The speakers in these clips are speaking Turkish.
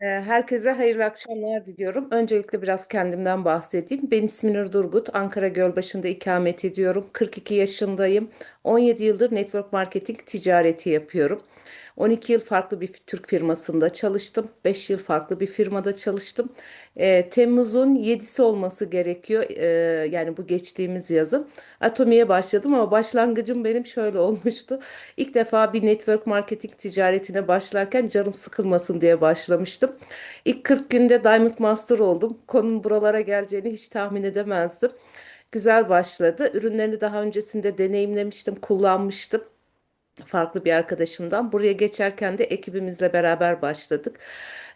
Ee, Herkese hayırlı akşamlar diliyorum. Öncelikle biraz kendimden bahsedeyim. Ben ismim Nur Durgut. Ankara Gölbaşı'nda ikamet ediyorum. 42 yaşındayım. 17 yıldır network marketing ticareti yapıyorum. 12 yıl farklı bir Türk firmasında çalıştım. 5 yıl farklı bir firmada çalıştım. Ee, Temmuz'un 7'si olması gerekiyor. Ee, yani bu geçtiğimiz yazın. Atomi'ye başladım ama başlangıcım benim şöyle olmuştu. İlk defa bir network marketing ticaretine başlarken canım sıkılmasın diye başlamıştım. İlk 40 günde Diamond Master oldum. Konunun buralara geleceğini hiç tahmin edemezdim. Güzel başladı. Ürünlerini daha öncesinde deneyimlemiştim, kullanmıştım farklı bir arkadaşımdan. Buraya geçerken de ekibimizle beraber başladık.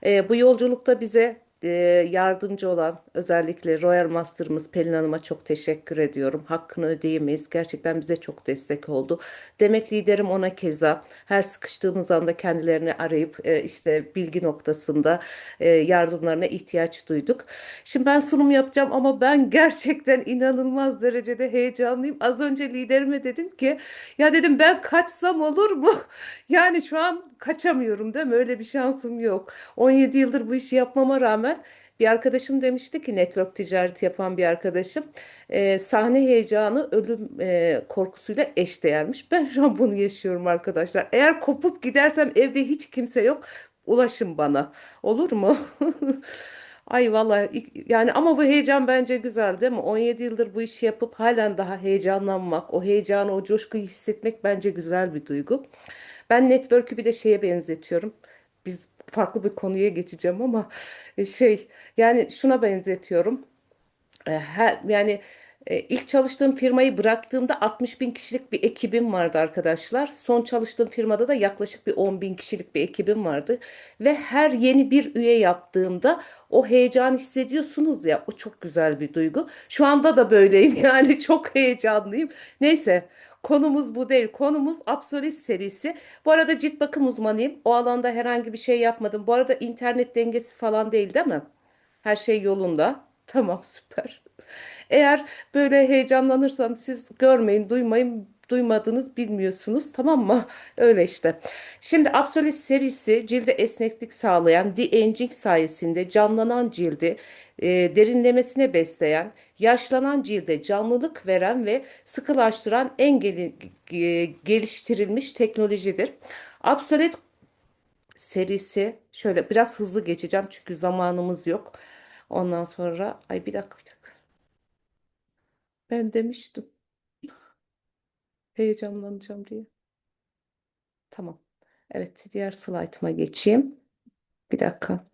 Ee, bu yolculukta bize e, yardımcı olan özellikle Royal Master'ımız Pelin Hanım'a çok teşekkür ediyorum. Hakkını ödeyemeyiz. Gerçekten bize çok destek oldu. Demet liderim ona keza her sıkıştığımız anda kendilerini arayıp e, işte bilgi noktasında e, yardımlarına ihtiyaç duyduk. Şimdi ben sunum yapacağım ama ben gerçekten inanılmaz derecede heyecanlıyım. Az önce liderime dedim ki ya dedim ben kaçsam olur mu? Yani şu an kaçamıyorum değil mi? Öyle bir şansım yok. 17 yıldır bu işi yapmama rağmen bir arkadaşım demişti ki network ticareti yapan bir arkadaşım e, sahne heyecanı ölüm e, korkusuyla eşdeğermiş. Ben şu an bunu yaşıyorum arkadaşlar. Eğer kopup gidersem evde hiç kimse yok. Ulaşın bana. Olur mu? Ay vallahi ilk- yani ama bu heyecan bence güzel değil mi? 17 yıldır bu işi yapıp halen daha heyecanlanmak, o heyecanı, o coşkuyu hissetmek bence güzel bir duygu. Ben network'ü bir de şeye benzetiyorum. Biz farklı bir konuya geçeceğim ama e, şey yani şuna benzetiyorum. E, her, yani e, ilk çalıştığım firmayı bıraktığımda 60 bin kişilik bir ekibim vardı arkadaşlar. Son çalıştığım firmada da yaklaşık bir 10 bin kişilik bir ekibim vardı. Ve her yeni bir üye yaptığımda o heyecan hissediyorsunuz ya o çok güzel bir duygu. Şu anda da böyleyim yani çok heyecanlıyım. Neyse konumuz bu değil. Konumuz Absolut serisi. Bu arada cilt bakım uzmanıyım. O alanda herhangi bir şey yapmadım. Bu arada internet dengesiz falan değil değil mi? Her şey yolunda. Tamam süper. Eğer böyle heyecanlanırsam siz görmeyin, duymayın, duymadınız, bilmiyorsunuz. Tamam mı? Öyle işte. Şimdi Absolut serisi cilde esneklik sağlayan de-aging sayesinde canlanan cildi e, derinlemesine besleyen, yaşlanan cilde canlılık veren ve sıkılaştıran en ge- geliştirilmiş teknolojidir. Absolut serisi şöyle biraz hızlı geçeceğim çünkü zamanımız yok. Ondan sonra ay bir dakika bir dakika. Ben demiştim heyecanlanacağım diye. Tamam. Evet diğer slaytıma geçeyim. Bir dakika.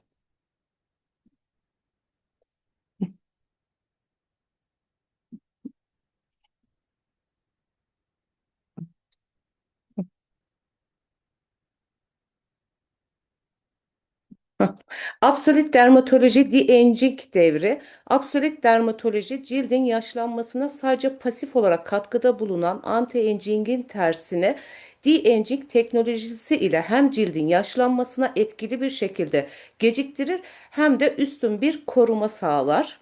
Absolut dermatoloji de-aging devri. Absolut dermatoloji cildin yaşlanmasına sadece pasif olarak katkıda bulunan anti-aging'in tersine de-aging teknolojisi ile hem cildin yaşlanmasına etkili bir şekilde geciktirir hem de üstün bir koruma sağlar.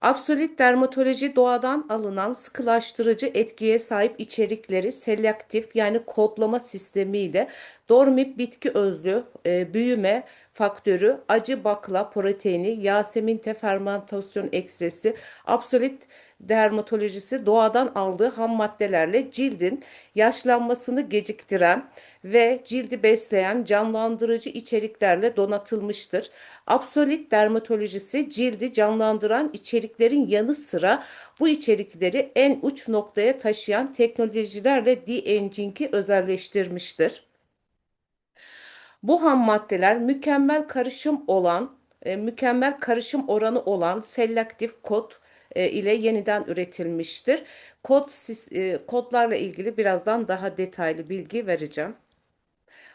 Absolut dermatoloji doğadan alınan sıkılaştırıcı etkiye sahip içerikleri selektif yani kodlama sistemiyle dormip bitki özlü e, büyüme faktörü, acı bakla proteini, Yasemin te fermentasyon ekstresi, absolut dermatolojisi doğadan aldığı ham maddelerle cildin yaşlanmasını geciktiren ve cildi besleyen canlandırıcı içeriklerle donatılmıştır. Absolut dermatolojisi cildi canlandıran içeriklerin yanı sıra bu içerikleri en uç noktaya taşıyan teknolojilerle de-aging'i özelleştirmiştir. Bu ham maddeler mükemmel karışım olan, e, mükemmel karışım oranı olan selektif kod ile yeniden üretilmiştir. Kod e, kodlarla ilgili birazdan daha detaylı bilgi vereceğim.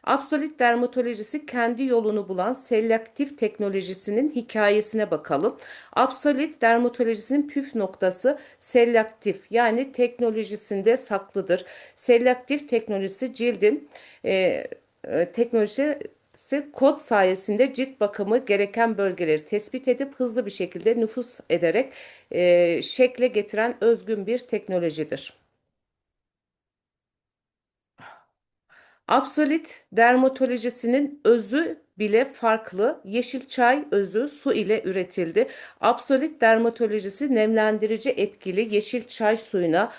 Absolut dermatolojisi kendi yolunu bulan selektif teknolojisinin hikayesine bakalım. Absolut dermatolojisinin püf noktası selektif yani teknolojisinde saklıdır. Selektif teknolojisi cildin e, e, teknolojisi kod sayesinde cilt bakımı gereken bölgeleri tespit edip hızlı bir şekilde nüfuz ederek e, şekle getiren özgün bir teknolojidir. Absolut dermatolojisinin özü bile farklı. Yeşil çay özü su ile üretildi. Absolut dermatolojisi nemlendirici etkili yeşil çay suyuna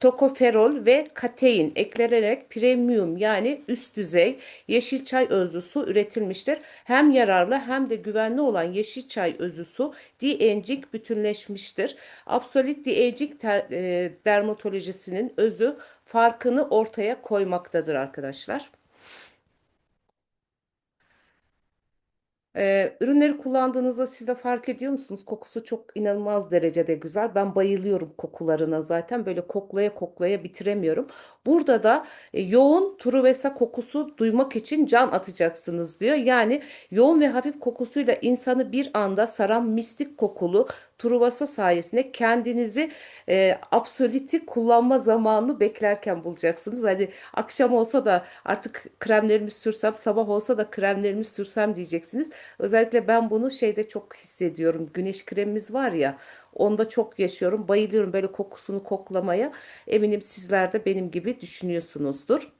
tokoferol ve katein eklenerek premium yani üst düzey yeşil çay özlü su üretilmiştir. Hem yararlı hem de güvenli olan yeşil çay özlü su de-aging bütünleşmiştir. Absolut de-aging e, dermatolojisinin özü farkını ortaya koymaktadır arkadaşlar. Ee, ürünleri kullandığınızda siz de fark ediyor musunuz? Kokusu çok inanılmaz derecede güzel. Ben bayılıyorum kokularına zaten. Böyle koklaya koklaya bitiremiyorum. Burada da e, yoğun turuvesa kokusu duymak için can atacaksınız diyor. Yani yoğun ve hafif kokusuyla insanı bir anda saran mistik kokulu Truvası sayesinde kendinizi e, absoluti kullanma zamanını beklerken bulacaksınız. Hani akşam olsa da artık kremlerimi sürsem, sabah olsa da kremlerimi sürsem diyeceksiniz. Özellikle ben bunu şeyde çok hissediyorum. Güneş kremimiz var ya, onda çok yaşıyorum. Bayılıyorum böyle kokusunu koklamaya. Eminim sizler de benim gibi düşünüyorsunuzdur.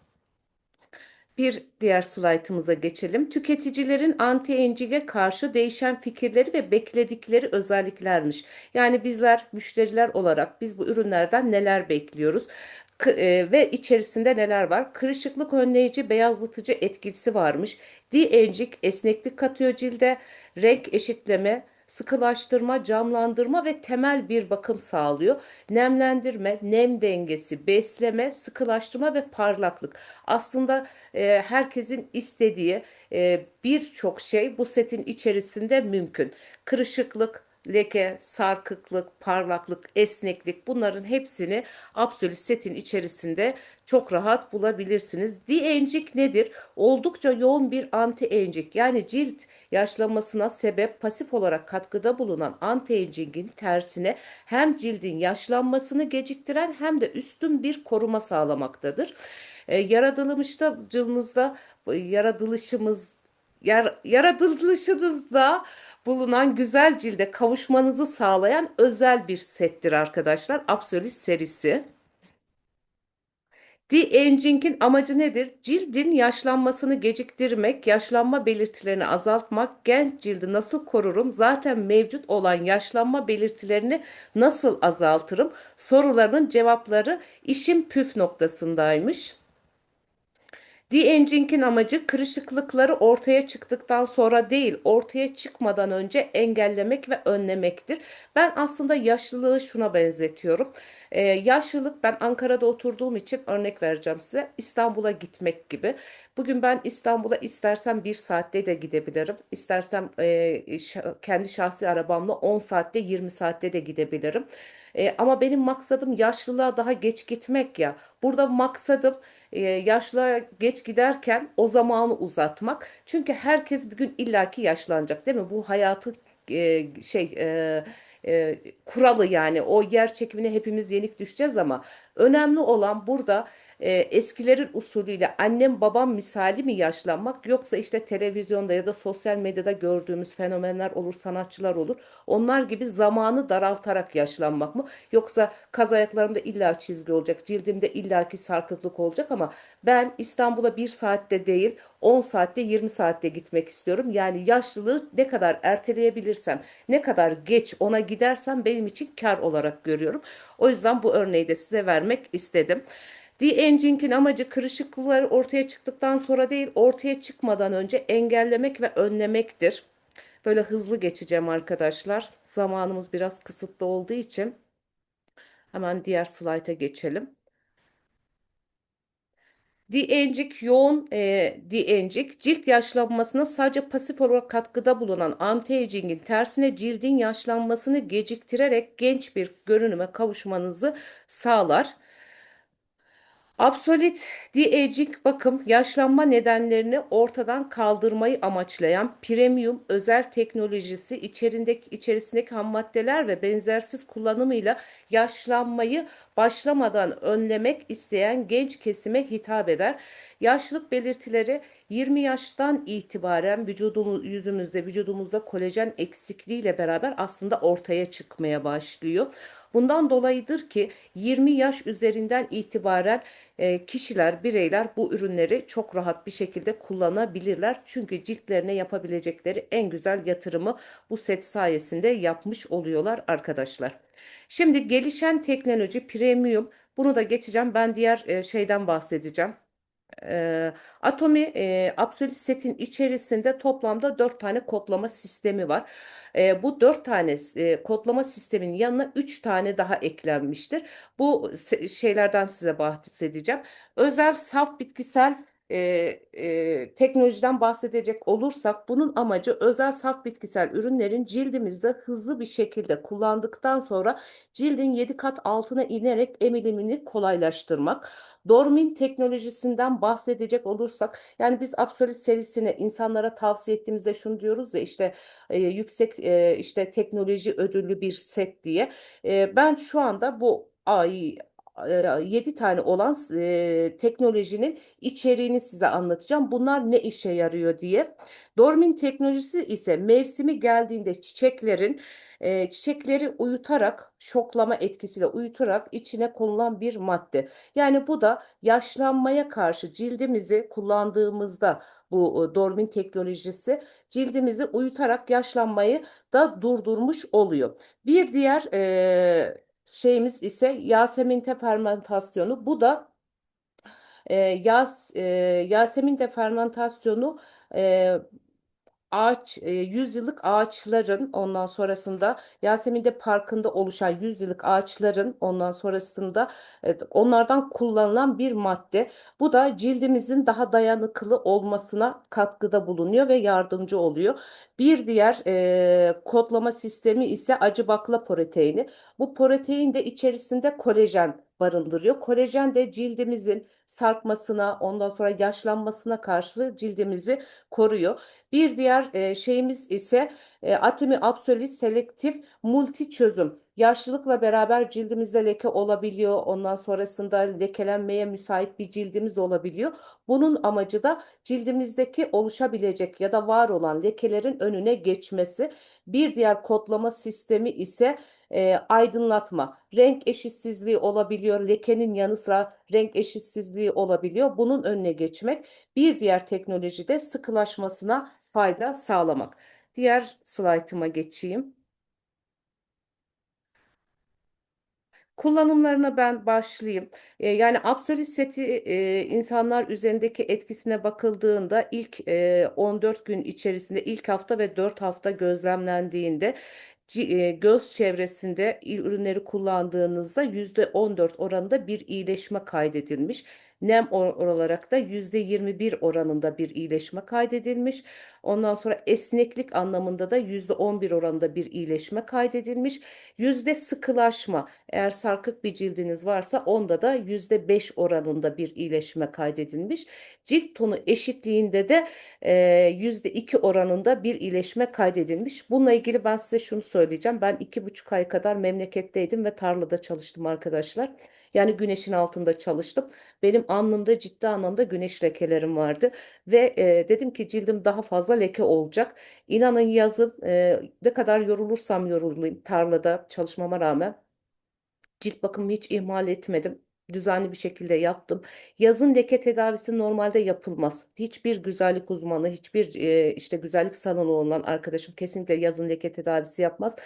Bir diğer slaytımıza geçelim. Tüketicilerin anti-aging'e karşı değişen fikirleri ve bekledikleri özelliklermiş. Yani bizler müşteriler olarak biz bu ürünlerden neler bekliyoruz? E, ve içerisinde neler var? Kırışıklık önleyici, beyazlatıcı etkisi varmış. De-aging esneklik katıyor cilde, renk eşitleme, sıkılaştırma, camlandırma ve temel bir bakım sağlıyor. Nemlendirme, nem dengesi, besleme, sıkılaştırma ve parlaklık. Aslında e, herkesin istediği e, birçok şey bu setin içerisinde mümkün. Kırışıklık, leke, sarkıklık, parlaklık, esneklik bunların hepsini Absolut setin içerisinde çok rahat bulabilirsiniz. Diencik nedir? Oldukça yoğun bir anti-encik yani cilt yaşlanmasına sebep pasif olarak katkıda bulunan anti-encingin tersine hem cildin yaşlanmasını geciktiren hem de üstün bir koruma sağlamaktadır. E, yaratılmışta cılmızda yaratılışımız yar, yaratılışınızda bulunan güzel cilde kavuşmanızı sağlayan özel bir settir arkadaşlar. Absolut serisi. De-aging'in amacı nedir? Cildin yaşlanmasını geciktirmek, yaşlanma belirtilerini azaltmak, genç cildi nasıl korurum, zaten mevcut olan yaşlanma belirtilerini nasıl azaltırım sorularının cevapları işin püf noktasındaymış. De-aging'in amacı kırışıklıkları ortaya çıktıktan sonra değil, ortaya çıkmadan önce engellemek ve önlemektir. Ben aslında yaşlılığı şuna benzetiyorum. Ee, yaşlılık ben Ankara'da oturduğum için örnek vereceğim size. İstanbul'a gitmek gibi. Bugün ben İstanbul'a istersem bir saatte de gidebilirim. İstersem e, kendi şahsi arabamla 10 saatte 20 saatte de gidebilirim. E, ama benim maksadım yaşlılığa daha geç gitmek ya. Burada maksadım e, yaşlığa geç giderken o zamanı uzatmak. Çünkü herkes bir gün illaki yaşlanacak değil mi? Bu hayatı e, şey e, e, kuralı yani o yer çekimine hepimiz yenik düşeceğiz ama önemli olan burada e, eskilerin usulüyle annem babam misali mi yaşlanmak yoksa işte televizyonda ya da sosyal medyada gördüğümüz fenomenler olur, sanatçılar olur. Onlar gibi zamanı daraltarak yaşlanmak mı? Yoksa kaz ayaklarımda illa çizgi olacak, cildimde illaki sarkıklık olacak ama ben İstanbul'a bir saatte değil 10 saatte 20 saatte gitmek istiyorum. Yani yaşlılığı ne kadar erteleyebilirsem, ne kadar geç ona gidersem benim için kar olarak görüyorum. O yüzden bu örneği de size vermek istedim. De-aging'in amacı kırışıklıklar ortaya çıktıktan sonra değil, ortaya çıkmadan önce engellemek ve önlemektir. Böyle hızlı geçeceğim arkadaşlar. Zamanımız biraz kısıtlı olduğu için hemen diğer slayta geçelim. Diencik yoğun e, diencik cilt yaşlanmasına sadece pasif olarak katkıda bulunan anti-aging'in tersine cildin yaşlanmasını geciktirerek genç bir görünüme kavuşmanızı sağlar. Absolut de-aging bakım yaşlanma nedenlerini ortadan kaldırmayı amaçlayan premium özel teknolojisi içerindeki, içerisindeki ham maddeler ve benzersiz kullanımıyla yaşlanmayı başlamadan önlemek isteyen genç kesime hitap eder. Yaşlılık belirtileri 20 yaştan itibaren vücudumuz, yüzümüzde, vücudumuzda kolajen eksikliğiyle beraber aslında ortaya çıkmaya başlıyor. Bundan dolayıdır ki 20 yaş üzerinden itibaren e, kişiler, bireyler bu ürünleri çok rahat bir şekilde kullanabilirler. Çünkü ciltlerine yapabilecekleri en güzel yatırımı bu set sayesinde yapmış oluyorlar arkadaşlar. Şimdi gelişen teknoloji premium. Bunu da geçeceğim. Ben diğer e, şeyden bahsedeceğim. Atomi e, Absolute setin içerisinde toplamda 4 tane kodlama sistemi var. Bu 4 tane kodlama sisteminin yanına 3 tane daha eklenmiştir. Bu şeylerden size bahsedeceğim. Özel saf bitkisel e, e, teknolojiden bahsedecek olursak bunun amacı özel saf bitkisel ürünlerin cildimizde hızlı bir şekilde kullandıktan sonra cildin 7 kat altına inerek emilimini kolaylaştırmak. Dormin teknolojisinden bahsedecek olursak yani biz Absolut serisini insanlara tavsiye ettiğimizde şunu diyoruz ya işte e, yüksek e, işte teknoloji ödüllü bir set diye. E, ben şu anda bu ay 7 tane olan e, teknolojinin içeriğini size anlatacağım. Bunlar ne işe yarıyor diye. Dormin teknolojisi ise mevsimi geldiğinde çiçeklerin e, çiçekleri uyutarak şoklama etkisiyle uyutarak içine konulan bir madde. Yani bu da yaşlanmaya karşı cildimizi kullandığımızda bu e, Dormin teknolojisi cildimizi uyutarak yaşlanmayı da durdurmuş oluyor. Bir diğer e, şeyimiz ise Yasemin fermentasyonu. Bu da e, yas, e, Yasemin fermentasyonu e, ağaç e, yüzyıllık ağaçların ondan sonrasında Yasemin'de Parkı'nda oluşan yüzyıllık ağaçların ondan sonrasında evet, onlardan kullanılan bir madde. Bu da cildimizin daha dayanıklı olmasına katkıda bulunuyor ve yardımcı oluyor. Bir diğer e, kodlama sistemi ise acı bakla proteini. Bu protein de içerisinde kolajen barındırıyor. Kolajen de cildimizin sarkmasına, ondan sonra yaşlanmasına karşı cildimizi koruyor. Bir diğer e, şeyimiz ise e, Atomi Absolute Selektif Multi Çözüm. Yaşlılıkla beraber cildimizde leke olabiliyor. Ondan sonrasında lekelenmeye müsait bir cildimiz olabiliyor. Bunun amacı da cildimizdeki oluşabilecek ya da var olan lekelerin önüne geçmesi. Bir diğer kodlama sistemi ise e, aydınlatma, renk eşitsizliği olabiliyor. Lekenin yanı sıra renk eşitsizliği olabiliyor. Bunun önüne geçmek. Bir diğer teknoloji de sıkılaşmasına fayda sağlamak. Diğer slaytıma geçeyim. Kullanımlarına ben başlayayım. E, yani Absolut seti e, insanlar üzerindeki etkisine bakıldığında ilk e, 14 gün içerisinde ilk hafta ve 4 hafta gözlemlendiğinde göz çevresinde ürünleri kullandığınızda %14 oranında bir iyileşme kaydedilmiş. Nem olarak da %21 oranında bir iyileşme kaydedilmiş. Ondan sonra esneklik anlamında da %11 oranında bir iyileşme kaydedilmiş. Yüzde sıkılaşma eğer sarkık bir cildiniz varsa onda da %5 oranında bir iyileşme kaydedilmiş. Cilt tonu eşitliğinde de e, %2 oranında bir iyileşme kaydedilmiş. Bununla ilgili ben size şunu söyleyeceğim. Ben iki buçuk ay kadar memleketteydim ve tarlada çalıştım arkadaşlar. Yani güneşin altında çalıştım. Benim alnımda ciddi anlamda güneş lekelerim vardı ve e, dedim ki cildim daha fazla leke olacak. İnanın yazın e, ne kadar yorulursam yorulayım tarlada çalışmama rağmen cilt bakımımı hiç ihmal etmedim düzenli bir şekilde yaptım. Yazın leke tedavisi normalde yapılmaz. Hiçbir güzellik uzmanı, hiçbir e, işte güzellik salonu olan arkadaşım kesinlikle yazın leke tedavisi yapmaz.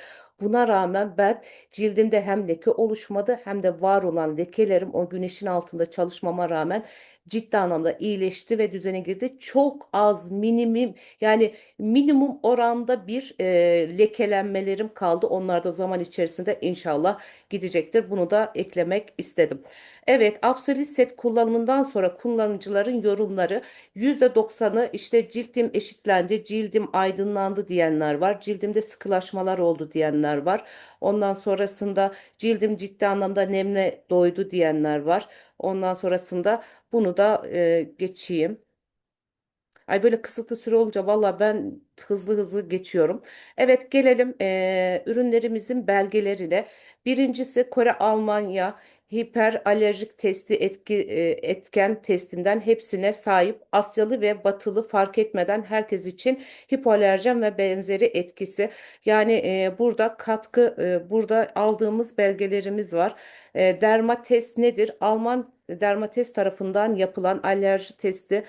Buna rağmen ben cildimde hem leke oluşmadı hem de var olan lekelerim o güneşin altında çalışmama rağmen ciddi anlamda iyileşti ve düzene girdi. Çok az minimum yani minimum oranda bir e, lekelenmelerim kaldı. Onlar da zaman içerisinde inşallah gidecektir. Bunu da eklemek istedim. Evet, Absolute Set kullanımından sonra kullanıcıların yorumları %90'ı işte cildim eşitlendi, cildim aydınlandı diyenler var. Cildimde sıkılaşmalar oldu diyenler var. Ondan sonrasında cildim ciddi anlamda nemle doydu diyenler var. Ondan sonrasında bunu da e, geçeyim. Ay böyle kısıtlı süre olunca valla ben hızlı hızlı geçiyorum. Evet gelelim e, ürünlerimizin belgelerine. Birincisi Kore, Almanya, hiperalerjik testi etki, e, etken testinden hepsine sahip Asyalı ve Batılı fark etmeden herkes için hipoalerjen ve benzeri etkisi. Yani e, burada katkı e, burada aldığımız belgelerimiz var. E, Dermatest nedir? Alman Dermatest tarafından yapılan alerji testi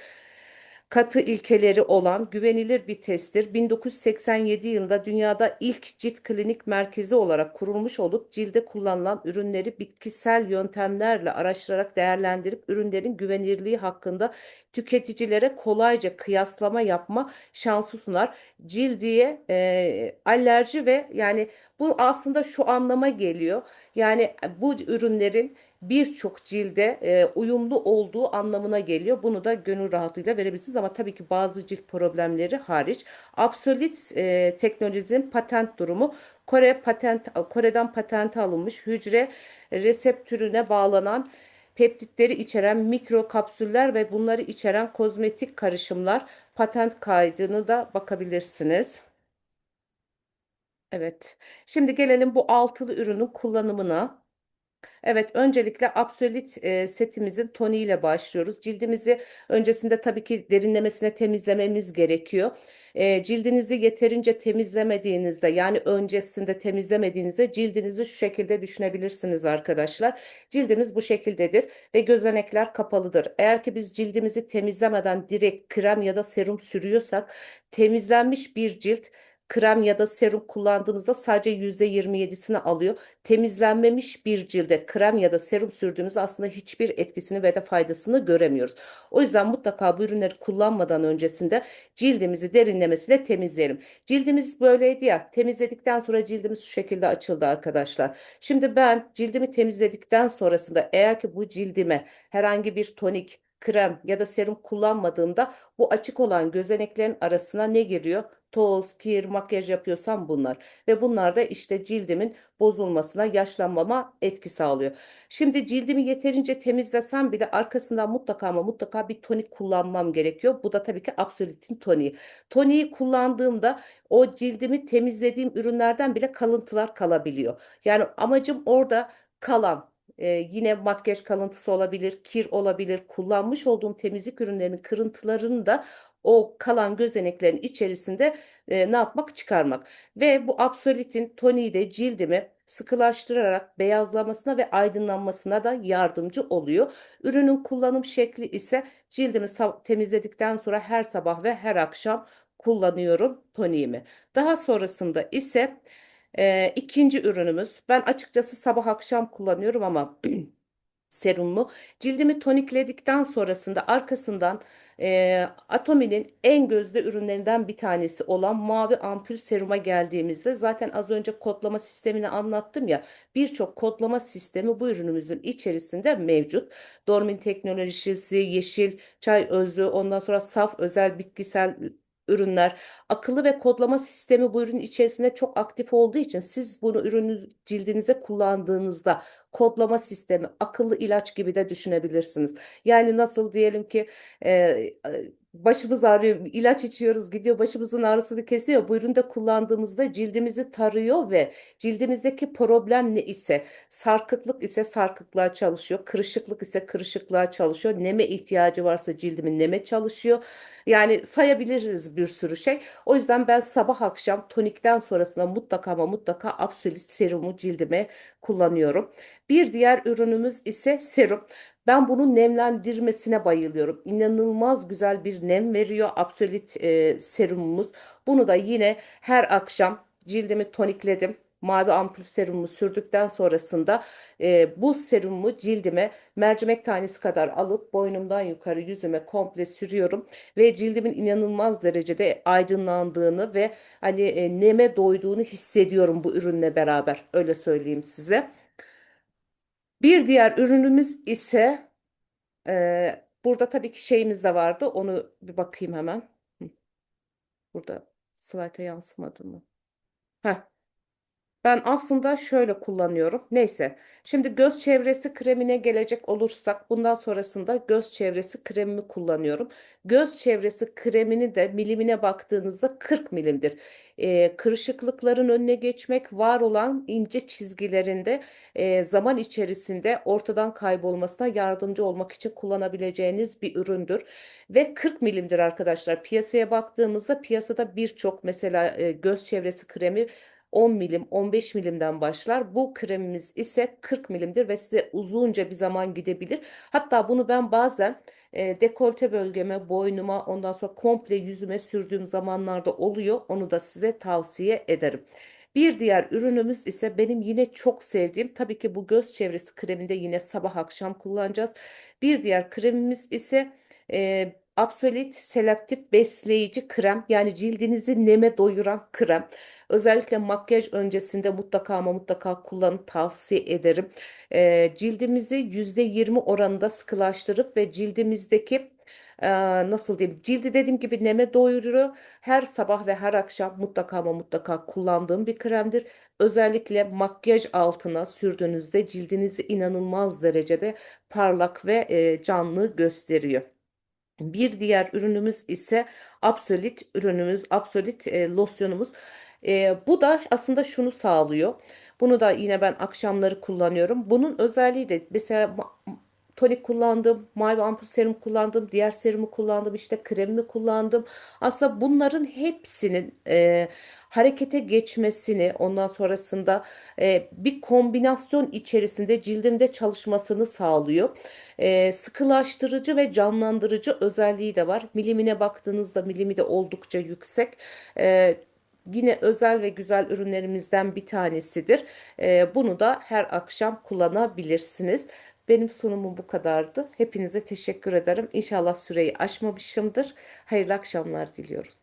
katı ilkeleri olan güvenilir bir testtir. 1987 yılında dünyada ilk cilt klinik merkezi olarak kurulmuş olup cilde kullanılan ürünleri bitkisel yöntemlerle araştırarak değerlendirip ürünlerin güvenilirliği hakkında tüketicilere kolayca kıyaslama yapma şansı sunar. Cildiye e, alerji ve yani bu aslında şu anlama geliyor. Yani bu ürünlerin birçok cilde e, uyumlu olduğu anlamına geliyor. Bunu da gönül rahatlığıyla verebilirsiniz ama tabii ki bazı cilt problemleri hariç. Absolut e, teknolojinin patent durumu Kore patent Kore'den patente alınmış hücre reseptörüne bağlanan peptitleri içeren mikro kapsüller ve bunları içeren kozmetik karışımlar patent kaydını da bakabilirsiniz. Evet. Şimdi gelelim bu altılı ürünün kullanımına. Evet, öncelikle Absolut e, setimizin toniğiyle başlıyoruz. Cildimizi öncesinde tabii ki derinlemesine temizlememiz gerekiyor. E, cildinizi yeterince temizlemediğinizde yani öncesinde temizlemediğinizde cildinizi şu şekilde düşünebilirsiniz arkadaşlar. Cildimiz bu şekildedir ve gözenekler kapalıdır. Eğer ki biz cildimizi temizlemeden direkt krem ya da serum sürüyorsak temizlenmiş bir cilt krem ya da serum kullandığımızda sadece %27'sini alıyor. Temizlenmemiş bir cilde krem ya da serum sürdüğümüzde aslında hiçbir etkisini ve de faydasını göremiyoruz. O yüzden mutlaka bu ürünleri kullanmadan öncesinde cildimizi derinlemesine temizleyelim. Cildimiz böyleydi ya temizledikten sonra cildimiz şu şekilde açıldı arkadaşlar. Şimdi ben cildimi temizledikten sonrasında eğer ki bu cildime herhangi bir tonik krem ya da serum kullanmadığımda bu açık olan gözeneklerin arasına ne giriyor? Toz, kir, makyaj yapıyorsam bunlar. Ve bunlar da işte cildimin bozulmasına, yaşlanmama etki sağlıyor. Şimdi cildimi yeterince temizlesem bile arkasından mutlaka ama mutlaka bir tonik kullanmam gerekiyor. Bu da tabii ki Absolut'in toniği. Toniği kullandığımda o cildimi temizlediğim ürünlerden bile kalıntılar kalabiliyor. Yani amacım orada kalan ee, yine makyaj kalıntısı olabilir, kir olabilir. Kullanmış olduğum temizlik ürünlerinin kırıntılarını da o kalan gözeneklerin içerisinde e, ne yapmak çıkarmak. Ve bu Absolut'in toniği de cildimi sıkılaştırarak beyazlamasına ve aydınlanmasına da yardımcı oluyor. Ürünün kullanım şekli ise cildimi temizledikten sonra her sabah ve her akşam kullanıyorum toniğimi. Daha sonrasında ise e, ikinci ürünümüz ben açıkçası sabah akşam kullanıyorum ama serumlu cildimi tonikledikten sonrasında arkasından e, Atomi'nin en gözde ürünlerinden bir tanesi olan mavi ampul seruma geldiğimizde zaten az önce kodlama sistemini anlattım ya birçok kodlama sistemi bu ürünümüzün içerisinde mevcut. Dormin teknolojisi, yeşil çay özü, ondan sonra saf özel bitkisel ürünler. Akıllı ve kodlama sistemi bu ürün içerisinde çok aktif olduğu için siz bunu ürünü cildinize kullandığınızda kodlama sistemi akıllı ilaç gibi de düşünebilirsiniz. Yani nasıl diyelim ki e, başımız ağrıyor, ilaç içiyoruz, gidiyor başımızın ağrısını kesiyor. Bu ürünü de kullandığımızda cildimizi tarıyor ve cildimizdeki problem ne ise, sarkıklık ise sarkıklığa çalışıyor, kırışıklık ise kırışıklığa çalışıyor, neme ihtiyacı varsa cildimin neme çalışıyor. Yani sayabiliriz bir sürü şey. O yüzden ben sabah akşam tonikten sonrasında mutlaka ama mutlaka Absolut serumu cildime kullanıyorum. Bir diğer ürünümüz ise serum. Ben bunun nemlendirmesine bayılıyorum. İnanılmaz güzel bir nem veriyor Absolut e, serumumuz. Bunu da yine her akşam cildimi tonikledim. Mavi ampul serumu sürdükten sonrasında e, bu serumu cildime mercimek tanesi kadar alıp boynumdan yukarı yüzüme komple sürüyorum ve cildimin inanılmaz derecede aydınlandığını ve hani e, neme doyduğunu hissediyorum bu ürünle beraber öyle söyleyeyim size. Bir diğer ürünümüz ise e, burada tabii ki şeyimiz de vardı. Onu bir bakayım hemen. Burada slayta yansımadı mı? Heh. Ben aslında şöyle kullanıyorum. Neyse. Şimdi göz çevresi kremine gelecek olursak bundan sonrasında göz çevresi kremimi kullanıyorum. Göz çevresi kremini de milimine baktığınızda 40 milimdir. Ee, kırışıklıkların önüne geçmek, var olan ince çizgilerinde e, zaman içerisinde ortadan kaybolmasına yardımcı olmak için kullanabileceğiniz bir üründür. Ve 40 milimdir arkadaşlar. Piyasaya baktığımızda piyasada birçok mesela e, göz çevresi kremi 10 milim, 15 milimden başlar. Bu kremimiz ise 40 milimdir ve size uzunca bir zaman gidebilir. Hatta bunu ben bazen e, dekolte bölgeme, boynuma, ondan sonra komple yüzüme sürdüğüm zamanlarda oluyor. Onu da size tavsiye ederim. Bir diğer ürünümüz ise benim yine çok sevdiğim, tabii ki bu göz çevresi kreminde yine sabah akşam kullanacağız. Bir diğer kremimiz ise e, Absolute Selektif Besleyici Krem yani cildinizi neme doyuran krem. Özellikle makyaj öncesinde mutlaka ama mutlaka kullanın tavsiye ederim. E, cildimizi %20 oranında sıkılaştırıp ve cildimizdeki e, nasıl diyeyim cildi dediğim gibi neme doyuruyor. Her sabah ve her akşam mutlaka ama mutlaka kullandığım bir kremdir. Özellikle makyaj altına sürdüğünüzde cildinizi inanılmaz derecede parlak ve e, canlı gösteriyor. Bir diğer ürünümüz ise Absolut ürünümüz, Absolut e, losyonumuz. E, bu da aslında şunu sağlıyor. Bunu da yine ben akşamları kullanıyorum. Bunun özelliği de mesela tonik kullandım, mavi ampul serum kullandım, diğer serumu kullandım, işte kremimi kullandım. Aslında bunların hepsinin e, harekete geçmesini, ondan sonrasında e, bir kombinasyon içerisinde cildimde çalışmasını sağlıyor. E, sıkılaştırıcı ve canlandırıcı özelliği de var. Milimine baktığınızda milimi de oldukça yüksek. E, Yine özel ve güzel ürünlerimizden bir tanesidir. E, bunu da her akşam kullanabilirsiniz. Benim sunumum bu kadardı. Hepinize teşekkür ederim. İnşallah süreyi aşmamışımdır. Hayırlı akşamlar diliyorum.